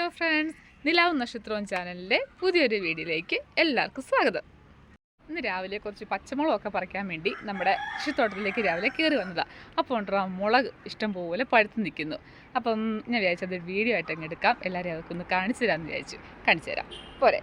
Hello friends നിലാവ് നക്ഷത്രവും ചാനലിലെ പുതിയൊരു വീഡിയോയിലേക്ക് എല്ലാവർക്കും സ്വാഗതം. ഇന്ന് രാവിലെ കുറച്ച് പച്ചമുളകൊക്കെ പറിക്കാൻ വേണ്ടി നമ്മുടെ കൃഷിത്തോട്ടത്തിലേക്ക് രാവിലെ കയറി വന്നതാണ് അപ്പോൾ ഉണ്ടാ മുളക് ഇഷ്ടം പോലെ പഴുത്ത് നിൽക്കുന്നു. അപ്പം ഞാൻ വിചാരിച്ചത് വീഡിയോ ആയിട്ട് അങ്ങ് എടുക്കാം. എല്ലാവരും അതൊക്കെ ഒന്ന് കാണിച്ചു തരാമെന്ന് വിചാരിച്ചു. കാണിച്ചു തരാം. പോരെ.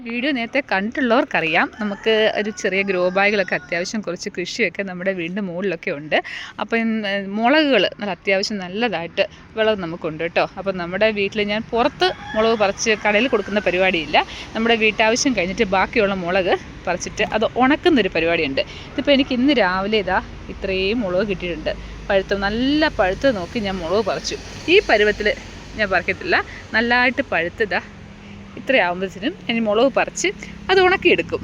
വീഡിയോ നേരത്തെ കണ്ടിട്ടുള്ളവർക്കറിയാം. നമുക്ക് ഒരു ചെറിയ ഗ്രോ ബാഗുകളൊക്കെ അത്യാവശ്യം കുറച്ച് കൃഷിയൊക്കെ നമ്മുടെ വീടിന്റെ മുകളിലൊക്കെ ഉണ്ട്. അപ്പം മുളകുകൾ നല്ല അത്യാവശ്യം നല്ലതായിട്ട് വിളവ് നമുക്കുണ്ട് കേട്ടോ. അപ്പം നമ്മുടെ വീട്ടിൽ ഞാൻ പുറത്ത് മുളക് പറിച്ച് കടയിൽ കൊടുക്കുന്ന പരിപാടിയില്ല. നമ്മുടെ വീട്ടാവശ്യം കഴിഞ്ഞിട്ട് ബാക്കിയുള്ള മുളക് പറിച്ചിട്ട് അത് ഉണക്കുന്നൊരു പരിപാടിയുണ്ട്. ഇതിപ്പോൾ എനിക്ക് ഇന്ന് രാവിലെ ഇതാ ഇത്രയും മുളക് കിട്ടിയിട്ടുണ്ട്. പഴുത്ത് നല്ല പഴുത്ത് നോക്കി ഞാൻ മുളക് പറിച്ചു. ഈ പരുവത്തിൽ ഞാൻ പറിക്കത്തില്ല. നല്ലതായിട്ട് പഴുത്തതാ ഇത്രയാകുമ്പോഴത്തേനും ഇനി മുളക് പറിച്ച് അത് ഉണക്കിയെടുക്കും.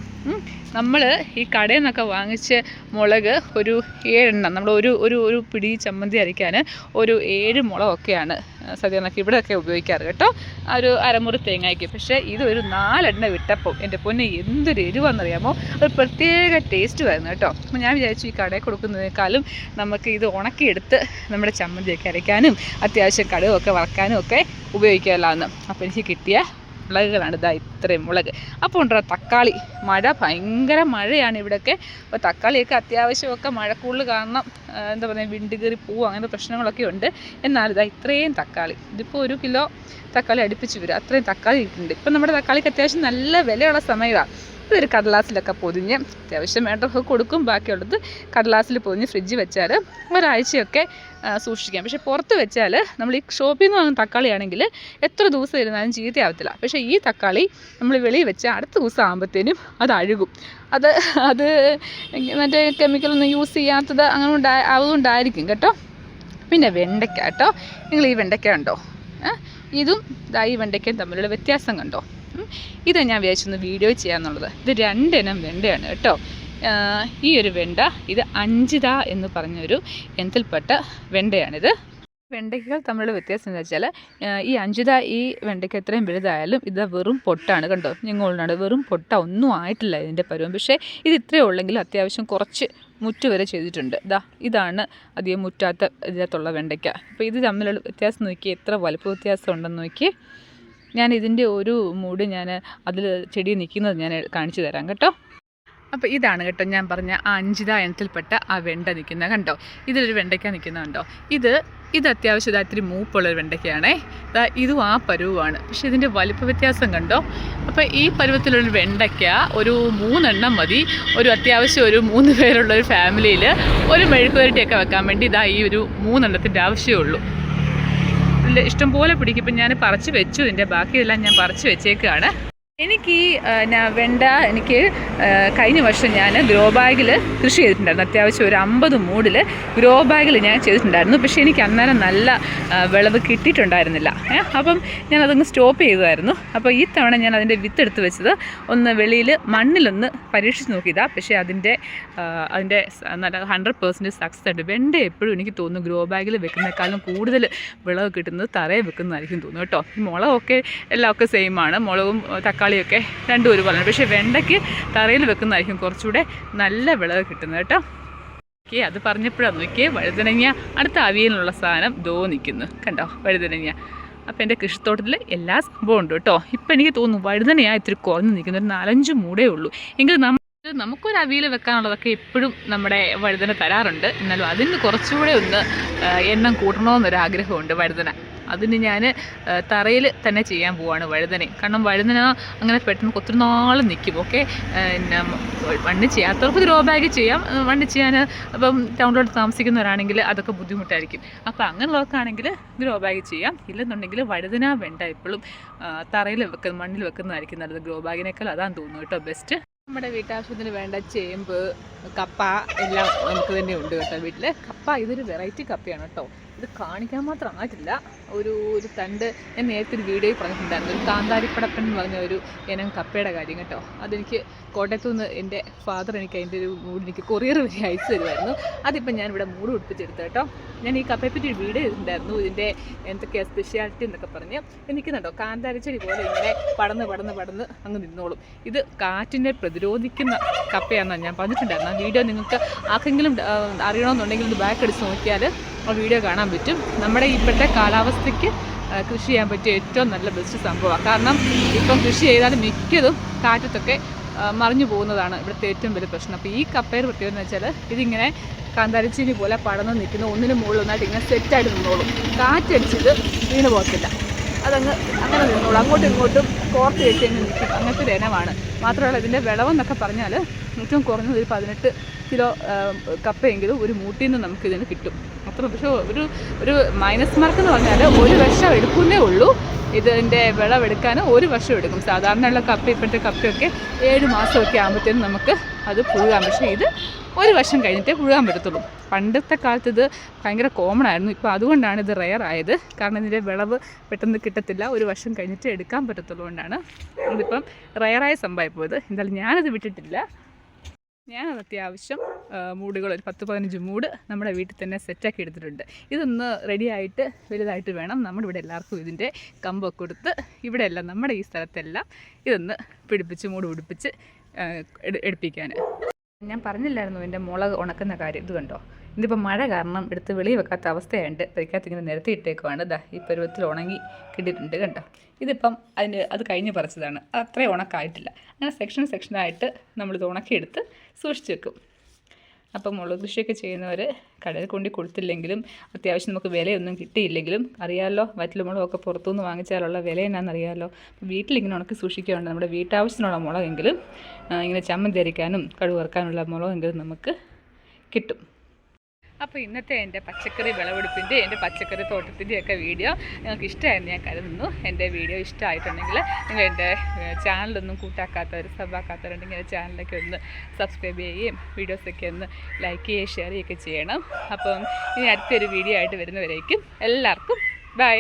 നമ്മൾ ഈ കടയിൽ നിന്നൊക്കെ വാങ്ങിച്ച മുളക് ഒരു ഏഴെണ്ണം നമ്മൾ ഒരു ഒരു ഒരു പിടി ചമ്മന്തി അരയ്ക്കാൻ ഒരു ഏഴ് മുളകൊക്കെയാണ് സദ്യ കണക്ക് ഇവിടെയൊക്കെ ഉപയോഗിക്കാറ് കേട്ടോ. ഒരു അരമുറി തേങ്ങയ്ക്ക്. പക്ഷേ ഇതൊരു നാലെണ്ണ വിട്ടപ്പോൾ എന്റെ പൊന്നെ എന്തൊരു എരിവെന്നറിയാമോ? ഒരു പ്രത്യേക ടേസ്റ്റ് വരുന്നു കേട്ടോ. അപ്പോൾ ഞാൻ വിചാരിച്ചു ഈ കടയിൽ കൊടുക്കുന്നതിനേക്കാളും നമുക്ക് ഇത് ഉണക്കിയെടുത്ത് നമ്മുടെ ചമ്മന്തിയൊക്കെ അരയ്ക്കാനും അത്യാവശ്യം കടുകൊക്കെ വറക്കാനും ഒക്കെ ഉപയോഗിക്കാമല്ലോ എന്ന്. അപ്പോൾ എനിക്ക് കിട്ടിയ മുളകുകളാണ് ഇതാ ഇത്രയും മുളക്. അപ്പോൾ ഉണ്ടോ തക്കാളി? മഴ ഭയങ്കര മഴയാണ് ഇവിടെയൊക്കെ അപ്പോൾ തക്കാളിയൊക്കെ അത്യാവശ്യമൊക്കെ മഴക്കുള്ളിൽ കാരണം എന്താ പറയുക വിണ്ട് കയറി പോവും അങ്ങനത്തെ പ്രശ്നങ്ങളൊക്കെ ഉണ്ട്. എന്നാൽ ഇതാ ഇത്രയും തക്കാളി. ഇതിപ്പോൾ ഒരു കിലോ തക്കാളി അടുപ്പിച്ച് വരും അത്രയും തക്കാളി ഇട്ടുണ്ട് ഇപ്പം നമ്മുടെ തക്കാളിക്ക് അത്യാവശ്യം നല്ല വിലയുള്ള സമയമാണ് ഇതൊരു കടലാസിലൊക്കെ പൊതിഞ്ഞ് അത്യാവശ്യം വേണ്ടതൊക്കെ കൊടുക്കും ബാക്കിയുള്ളത് കടലാസിൽ പൊതിഞ്ഞ് ഫ്രിഡ്ജ് വെച്ചാൽ ഒരാഴ്ചയൊക്കെ സൂക്ഷിക്കാം. പക്ഷേ പുറത്ത് വെച്ചാൽ നമ്മൾ ഈ ഷോപ്പിൽ നിന്ന് വാങ്ങുന്ന തക്കാളിയാണെങ്കിൽ എത്ര ദിവസം ഇരുന്നാലും ചീത്തയാവത്തില്ല. പക്ഷേ ഈ തക്കാളി നമ്മൾ വെളിയിൽ വെച്ചാൽ അടുത്ത ദിവസം ആകുമ്പോഴത്തേനും അത് അഴുകും. അത് അത് മറ്റേ കെമിക്കലൊന്നും യൂസ് ചെയ്യാത്തത് അങ്ങനെ ഉണ്ടാ അതുകൊണ്ടായിരിക്കും കേട്ടോ. പിന്നെ വെണ്ടയ്ക്ക കേട്ടോ. നിങ്ങൾ ഈ വെണ്ടയ്ക്ക കണ്ടോ? ഏ? ഇതും ഈ വെണ്ടയ്ക്കയും തമ്മിലുള്ള വ്യത്യാസം കണ്ടോ. ഇത് ഞാൻ വിചാരിച്ചൊന്ന് വീഡിയോ ചെയ്യാന്നുള്ളത്. ഇത് രണ്ടിനം വെണ്ടയാണ് കേട്ടോ. ഈ ഒരു വെണ്ട ഇത് അഞ്ചിത എന്ന് പറഞ്ഞൊരു ഇനത്തിൽപ്പെട്ട വെണ്ടയാണിത്. വെണ്ടയ്ക്കകൾ തമ്മിലുള്ള വ്യത്യാസം എന്ന് വെച്ചാൽ ഈ അഞ്ചിത ഈ വെണ്ടയ്ക്ക് എത്രയും വലുതായാലും ഇത് വെറും പൊട്ടാണ് കണ്ടോ? ഞങ്ങളുണ്ടാണ് വെറും പൊട്ട ഒന്നും ആയിട്ടില്ല ഇതിന്റെ പരുവം. പക്ഷേ ഇത് ഇത്രയേ ഉള്ളെങ്കിലും അത്യാവശ്യം കുറച്ച് മുറ്റ് വരെ ചെയ്തിട്ടുണ്ട്. ഇതാ ഇതാണ് അധികം മുറ്റാത്ത ഇതിനകത്തുള്ള വെണ്ടയ്ക്ക. അപ്പോൾ ഇത് തമ്മിലുള്ള വ്യത്യാസം നോക്കി എത്ര വലുപ്പ വ്യത്യാസം ഉണ്ടെന്ന് നോക്കി ഞാൻ ഇതിന്റെ ഒരു മൂട് ഞാൻ അതിൽ ചെടി നിൽക്കുന്നത് ഞാൻ കാണിച്ചു തരാം കേട്ടോ. അപ്പോൾ ഇതാണ് കേട്ടോ ഞാൻ പറഞ്ഞ ആ അഞ്ചിത ഇനത്തിൽപ്പെട്ട ആ വെണ്ട നിൽക്കുന്നത് കണ്ടോ? ഇതിലൊരു വെണ്ടയ്ക്ക നിൽക്കുന്ന കണ്ടോ? ഇത് ഇത് അത്യാവശ്യം ഇതാത്തിരി മൂപ്പുള്ളൊരു വെണ്ടയ്ക്കയാണേ. ഇതും ആ പരുവാണ്. പക്ഷെ ഇതിന്റെ വലിപ്പ വ്യത്യാസം കണ്ടോ? അപ്പോൾ ഈ പരുവത്തിലുള്ള വെണ്ടയ്ക്ക ഒരു മൂന്നെണ്ണം മതി. ഒരു അത്യാവശ്യം ഒരു മൂന്ന് പേരുള്ള ഒരു ഫാമിലിയിൽ ഒരു മെഴുക്കുവരട്ടിയൊക്കെ വെക്കാൻ വേണ്ടി ഇതാ ഈ ഒരു മൂന്നെണ്ണത്തിന്റെ ആവശ്യമേ ഉള്ളൂ. ഇതിൽ ഇഷ്ടം പോലെ പിടിക്കും. ഇപ്പം ഞാൻ പറിച്ച് വെച്ചു. ഇതിന്റെ ബാക്കിയെല്ലാം ഞാൻ പറിച്ച് വെച്ചേക്കാണ്. എനിക്ക് ഈ വെണ്ട എനിക്ക് കഴിഞ്ഞ വർഷം ഞാൻ ഗ്രോ ബാഗിൽ കൃഷി ചെയ്തിട്ടുണ്ടായിരുന്നു. അത്യാവശ്യം ഒരു അമ്പത് മൂടിൽ ഗ്രോ ബാഗിൽ ഞാൻ ചെയ്തിട്ടുണ്ടായിരുന്നു. പക്ഷേ എനിക്ക് അന്നേരം നല്ല വിളവ് കിട്ടിയിട്ടുണ്ടായിരുന്നില്ല. അപ്പം ഞാൻ അതങ്ങ് സ്റ്റോപ്പ് ചെയ്തതായിരുന്നു. അപ്പോൾ ഈ തവണ ഞാൻ അതിന്റെ വിത്തെടുത്ത് വെച്ചത് ഒന്ന് വെളിയിൽ മണ്ണിലൊന്ന് പരീക്ഷിച്ച് നോക്കിയതാണ് പക്ഷേ അതിന്റെ അതിന്റെ നല്ല ഹൺഡ്രഡ് പെർസെന്റേജ് സക്സസ് ഉണ്ട് വെണ്ട എപ്പോഴും എനിക്ക് തോന്നുന്നു ഗ്രോ ബാഗിൽ വെക്കുന്നേക്കാളും കൂടുതൽ വിളവ് കിട്ടുന്നത് തറയിൽ വെക്കുന്നതായിരിക്കും തോന്നുന്നു കേട്ടോ. മുളകൊക്കെ എല്ലാം ഒക്കെ സെയിം ആണ്. മുളകും ഏഹ്, തക്കാളിയൊക്കെ രണ്ടും ഒരുപോലെ പക്ഷേ വെണ്ടയ്ക്ക് തറയിൽ വെക്കുന്നതായിരിക്കും കുറച്ചുകൂടെ നല്ല വിളവ് കിട്ടുന്നത് കേട്ടോ. ഓക്കെ അത് പറഞ്ഞപ്പോഴാണ് നോക്കിയേ വഴുതനങ്ങ അടുത്ത അവിയലിനുള്ള സാധനം ദോ നിൽക്കുന്നു കണ്ടോ വഴുതനങ്ങ. അപ്പോൾ എന്റെ കൃഷിത്തോട്ടത്തിൽ എല്ലാ സംഭവവും ഉണ്ട് കേട്ടോ. ഇപ്പം എനിക്ക് തോന്നുന്നു വഴുതനയാ ഇത്തിരി കുറഞ്ഞു നിൽക്കുന്ന ഒരു നാലഞ്ച് മൂടേ ഉള്ളൂ. എങ്കിൽ നമ്മൾ നമുക്കൊരു അവിയൽ വെക്കാനുള്ളതൊക്കെ എപ്പോഴും നമ്മുടെ വഴുതന തരാറുണ്ട്. എന്നാലും അതിന് കുറച്ചുകൂടെ ഒന്ന് എണ്ണം കൂട്ടണമെന്നൊരു ആഗ്രഹമുണ്ട് വഴുതന. അതിന് ഞാൻ തറയിൽ തന്നെ ചെയ്യാൻ പോവാണ് വഴുതന. കാരണം വഴുതന അങ്ങനെ പെട്ടെന്ന് ഒത്തിരി നാൾ നിൽക്കും ഓക്കെ? പിന്നെ മണ്ണ് ചെയ്യാത്തവർക്ക് ഗ്രോ ബാഗ് ചെയ്യാം. മണ്ണ് ചെയ്യാൻ ഇപ്പം ടൗണിലോട്ട് താമസിക്കുന്നവരാണെങ്കിൽ അതൊക്കെ ബുദ്ധിമുട്ടായിരിക്കും. അപ്പോൾ അങ്ങനെയുള്ളവർക്കാണെങ്കിൽ ഗ്രോ ബാഗ് ചെയ്യാം. ഇല്ലെന്നുണ്ടെങ്കിൽ വഴുതന വേണ്ട ഇപ്പോഴും തറയിൽ വെക്കുന്ന മണ്ണിൽ വെക്കുന്നതായിരിക്കും നല്ലത്. ഗ്രോ ബാഗിനേക്കാൾ അതാണ് തോന്നുന്നു കേട്ടോ ബെസ്റ്റ് നമ്മുടെ വീട്ടാവശ്യത്തിന് വേണ്ട ചേമ്പ് കപ്പ എല്ലാം നമുക്ക് തന്നെ ഉണ്ട് കേട്ടോ വീട്ടിൽ കപ്പ ഇതൊരു വെറൈറ്റി കപ്പയാണ് കേട്ടോ. ഇത് കാണിക്കാൻ മാത്രം ആയിട്ടില്ല. ഒരു ഒരു തണ്ട്. ഞാൻ നേരത്തെ ഒരു വീഡിയോയിൽ പറഞ്ഞിട്ടുണ്ടായിരുന്നു. ഒരു കാന്താരിപ്പടപ്പൻ എന്ന് പറഞ്ഞ ഒരു ഇനം കപ്പയുടെ കാര്യം കേട്ടോ. അതെനിക്ക് കോട്ടയത്തു നിന്ന് എന്റെ ഫാദർ എനിക്ക് അതിന്റെ ഒരു മൂഡ് എനിക്ക് കൊറിയർ വഴി അയച്ചു തരുമായിരുന്നു. അതിപ്പോൾ ഞാൻ ഇവിടെ മൂഡ് പിടിപ്പിച്ചെടുത്തു കേട്ടോ. ഞാൻ ഈ കപ്പയെ പറ്റി ഒരു വീഡിയോ ചെയ്തിട്ടുണ്ടായിരുന്നു ഇതിന്റെ എന്തൊക്കെയാണ് സ്പെഷ്യാലിറ്റി എന്നൊക്കെ പറഞ്ഞ് നിൽക്കുന്നുണ്ടോ? കാന്താരിച്ചെടി പോലെ ഇങ്ങനെ പടന്ന് പടന്ന് പടന്ന് അങ്ങ് നിന്നോളും. ഇത് കാറ്റിനെ പ്രതിരോധിക്കുന്ന കപ്പയാണെന്നാണ് ഞാൻ പറഞ്ഞിട്ടുണ്ടായിരുന്നു ആ വീഡിയോ നിങ്ങൾക്ക് ആർക്കെങ്കിലും അറിയണമെന്നുണ്ടെങ്കിൽ ഒന്ന് ബാക്ക് അടിച്ച് നോക്കിയാൽ ആ വീഡിയോ കാണാൻ പറ്റും. നമ്മുടെ ഇപ്പോഴത്തെ കാലാവസ്ഥയ്ക്ക് കൃഷി ചെയ്യാൻ പറ്റിയ ഏറ്റവും നല്ല ബെസ്റ്റ് സംഭവമാണ്. കാരണം ഇപ്പം കൃഷി ചെയ്താൽ മിക്കതും കാറ്റത്തൊക്കെ മറിഞ്ഞു പോകുന്നതാണ് ഇവിടുത്തെ ഏറ്റവും വലിയ പ്രശ്നം. അപ്പോൾ ഈ കപ്പയർ പ്രത്യേകത എന്ന് വെച്ചാൽ ഇതിങ്ങനെ കാന്താരിച്ചീനി പോലെ പടന്ന് നിൽക്കുന്ന. ഒന്നിന് മുകളിൽ ഒന്നായിട്ട് ഇങ്ങനെ സെറ്റായിട്ട് നിന്നോളും. കാറ്റടിച്ചിട്ട് വീണ് പോകത്തില്ല. അതങ്ങ് അങ്ങനെ നിന്നോളും. അങ്ങോട്ടും ഇങ്ങോട്ടും കോർത്ത് വെച്ച് അങ്ങ് നിൽക്കും. അങ്ങനത്തെ ഒരു ഇനമാണ്. മാത്രമല്ല ഇതിന്റെ വിളവെന്നൊക്കെ പറഞ്ഞാൽ ഏറ്റവും കുറഞ്ഞത് ഒരു പതിനെട്ട് കിലോ കപ്പയെങ്കിലും ഒരു മൂട്ടിൽ നിന്ന് നമുക്ക് ഇതിന് കിട്ടും. അത്ര പക്ഷേ ഒരു ഒരു മൈനസ് മാർക്ക് എന്ന് പറഞ്ഞാൽ ഒരു വർഷം എടുക്കുന്നേ ഉള്ളൂ. ഇതിന്റെ വിളവെടുക്കാൻ ഒരു വർഷം എടുക്കും. സാധാരണയുള്ള കപ്പ ഇപ്പോഴത്തെ കപ്പയൊക്കെ ഏഴ് മാസമൊക്കെ ആകുമ്പോഴത്തേനും നമുക്ക് അത് പുഴുകാം. പക്ഷേ ഇത് ഒരു വർഷം കഴിഞ്ഞിട്ടേ പുഴുകാൻ പറ്റത്തുള്ളൂ. പണ്ടത്തെ കാലത്ത് ഇത് ഭയങ്കര കോമൺ ആയിരുന്നു. ഇപ്പോൾ അതുകൊണ്ടാണ് ഇത് റെയർ ആയത്. കാരണം ഇതിന്റെ വിളവ് പെട്ടെന്ന് കിട്ടത്തില്ല. ഒരു വർഷം കഴിഞ്ഞിട്ട് എടുക്കാൻ പറ്റത്തുള്ളൂ കൊണ്ടാണ്. ഇതിപ്പം റെയറായ സംഭവമായി പോയത് എന്തായാലും ഞാനത് വിട്ടിട്ടില്ല. ഞാനത് അത്യാവശ്യം മൂടുകൾ ഒരു പത്ത് പതിനഞ്ച് മൂട് നമ്മുടെ വീട്ടിൽ തന്നെ സെറ്റാക്കി എടുത്തിട്ടുണ്ട്. ഇതൊന്ന് റെഡിയായിട്ട് വലുതായിട്ട് വേണം. നമ്മുടെ ഇവിടെ എല്ലാവർക്കും ഇതിന്റെ കമ്പൊക്കെ കൊടുത്ത് ഇവിടെ എല്ലാം നമ്മുടെ ഈ സ്ഥലത്തെല്ലാം ഇതൊന്ന് പിടിപ്പിച്ച് മൂട് പിടിപ്പിച്ച് എടുപ്പിക്കാൻ ഞാൻ പറഞ്ഞില്ലായിരുന്നു എന്റെ മുളക് ഉണക്കുന്ന കാര്യം. ഇത് കണ്ടോ? ഇതിപ്പോൾ മഴ കാരണം എടുത്ത് വെളി വെക്കാത്ത അവസ്ഥയുണ്ട് പരിക്കകത്ത് ഇങ്ങനെ നിരത്തി ഇട്ടേക്കുവാണ് ദാ ഈ പരുവത്തിൽ ഉണങ്ങി കിട്ടിയിട്ടുണ്ട് കണ്ടോ? ഇതിപ്പം അതിന് അത് കഴിഞ്ഞ് പറിച്ചതാണ്. അത് അത്രയും ഉണക്കായിട്ടില്ല. അങ്ങനെ സെക്ഷൻ സെക്ഷനായിട്ട് നമ്മളിത് ഉണക്കിയെടുത്ത് സൂക്ഷിച്ച് വെക്കും. അപ്പം മുളക് കൃഷിയൊക്കെ ചെയ്യുന്നവർ കടയിൽ കൊണ്ടി കൊടുത്തില്ലെങ്കിലും അത്യാവശ്യം നമുക്ക് വിലയൊന്നും കിട്ടിയില്ലെങ്കിലും അറിയാമല്ലോ വറ്റൽമുളകൊക്കെ പുറത്തുനിന്ന് വാങ്ങിച്ചാലുള്ള വില എന്നാണെന്നറിയാമല്ലോ വീട്ടിലിങ്ങനെ ഉണക്കി സൂക്ഷിക്കുകയാണ് നമ്മുടെ വീട്ടാവശ്യത്തിനുള്ള മുളകെങ്കിലും ഇങ്ങനെ ചമ്മന്തി അരിക്കാനും കടുവറക്കാനുള്ള മുളകെങ്കിലും നമുക്ക് കിട്ടും. അപ്പോൾ ഇന്നത്തെ എന്റെ പച്ചക്കറി വിളവെടുപ്പിന്റെ എന്റെ പച്ചക്കറി തോട്ടത്തിന്റെയൊക്കെ വീഡിയോ നിങ്ങൾക്ക് ഇഷ്ടമായിരുന്നു ഞാൻ കരുതുന്നു. എന്റെ വീഡിയോ ഇഷ്ടമായിട്ടുണ്ടെങ്കിൽ നിങ്ങൾ എന്റെ ചാനലൊന്നും കൂട്ടാക്കാത്തവർ സബാക്കാത്തവരുണ്ടെങ്കിൽ എന്റെ ചാനലൊക്കെ ഒന്ന് സബ്സ്ക്രൈബ് ചെയ്യുകയും വീഡിയോസൊക്കെ ഒന്ന് ലൈക്ക് ചെയ്യുകയും ഷെയർ ചെയ്യുകയൊക്കെ ചെയ്യണം. അപ്പം ഇനി അടുത്തൊരു വീഡിയോ ആയിട്ട് വരുന്നവരേക്കും എല്ലാവർക്കും ബൈ.